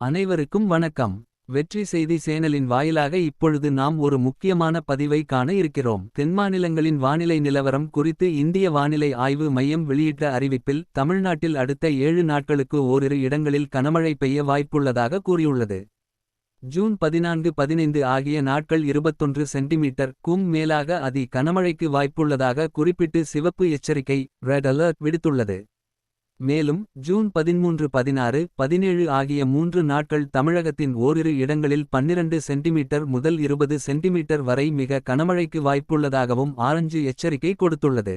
அனைவருக்கும் வணக்கம். வெற்றி செய்தி சேனலின் வாயிலாக இப்பொழுது நாம் ஒரு முக்கியமான பதிவை காண இருக்கிறோம். தென்மாநிலங்களின் வானிலை நிலவரம் குறித்து இந்திய வானிலை ஆய்வு மையம் வெளியிட்ட அறிவிப்பில் தமிழ்நாட்டில் அடுத்த ஏழு நாட்களுக்கு ஓரிரு இடங்களில் கனமழை பெய்ய வாய்ப்புள்ளதாக கூறியுள்ளது. ஜூன் பதினான்கு பதினைந்து ஆகிய நாட்கள் இருபத்தொன்று சென்டிமீட்டர் கும் மேலாக அதி கனமழைக்கு வாய்ப்புள்ளதாக குறிப்பிட்டு சிவப்பு எச்சரிக்கை ரெட் அலர்ட் விடுத்துள்ளது. மேலும் ஜூன் பதிமூன்று பதினாறு பதினேழு ஆகிய மூன்று நாட்கள் தமிழகத்தின் ஓரிரு இடங்களில் பன்னிரண்டு சென்டிமீட்டர் முதல் இருபது சென்டிமீட்டர் வரை மிக கனமழைக்கு வாய்ப்புள்ளதாகவும் ஆரஞ்சு எச்சரிக்கை கொடுத்துள்ளது.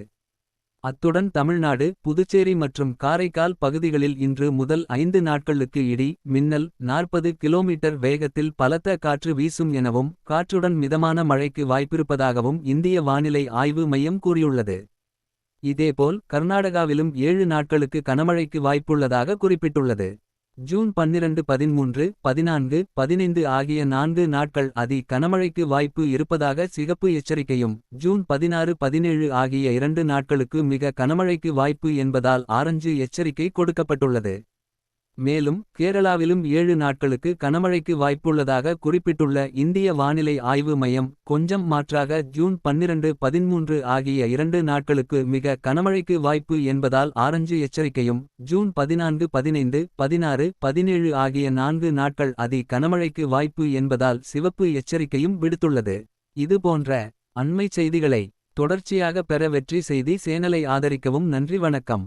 அத்துடன் தமிழ்நாடு புதுச்சேரி மற்றும் காரைக்கால் பகுதிகளில் இன்று முதல் ஐந்து நாட்களுக்கு இடி மின்னல் நாற்பது கிலோமீட்டர் வேகத்தில் பலத்த காற்று வீசும் எனவும் காற்றுடன் மிதமான மழைக்கு வாய்ப்பிருப்பதாகவும் இந்திய வானிலை ஆய்வு மையம் கூறியுள்ளது. இதேபோல் கர்நாடகாவிலும் ஏழு நாட்களுக்கு கனமழைக்கு வாய்ப்புள்ளதாக குறிப்பிட்டுள்ளது. ஜூன் பன்னிரண்டு பதிமூன்று பதினான்கு பதினைந்து ஆகிய நான்கு நாட்கள் அதி கனமழைக்கு வாய்ப்பு இருப்பதாக சிகப்பு எச்சரிக்கையும் ஜூன் பதினாறு பதினேழு ஆகிய இரண்டு நாட்களுக்கு மிக கனமழைக்கு வாய்ப்பு என்பதால் ஆரஞ்சு எச்சரிக்கை கொடுக்கப்பட்டுள்ளது. மேலும் கேரளாவிலும் ஏழு நாட்களுக்கு கனமழைக்கு வாய்ப்புள்ளதாக குறிப்பிட்டுள்ள இந்திய வானிலை ஆய்வு மையம் கொஞ்சம் மாற்றாக ஜூன் பன்னிரண்டு பதிமூன்று ஆகிய இரண்டு நாட்களுக்கு மிக கனமழைக்கு வாய்ப்பு என்பதால் ஆரஞ்சு எச்சரிக்கையும் ஜூன் பதினான்கு பதினைந்து பதினாறு பதினேழு ஆகிய நான்கு நாட்கள் அதி கனமழைக்கு வாய்ப்பு என்பதால் சிவப்பு எச்சரிக்கையும் விடுத்துள்ளது. இதுபோன்ற அண்மைச் செய்திகளை தொடர்ச்சியாக பெற வெற்றி செய்தி சேனலை ஆதரிக்கவும் நன்றி வணக்கம்.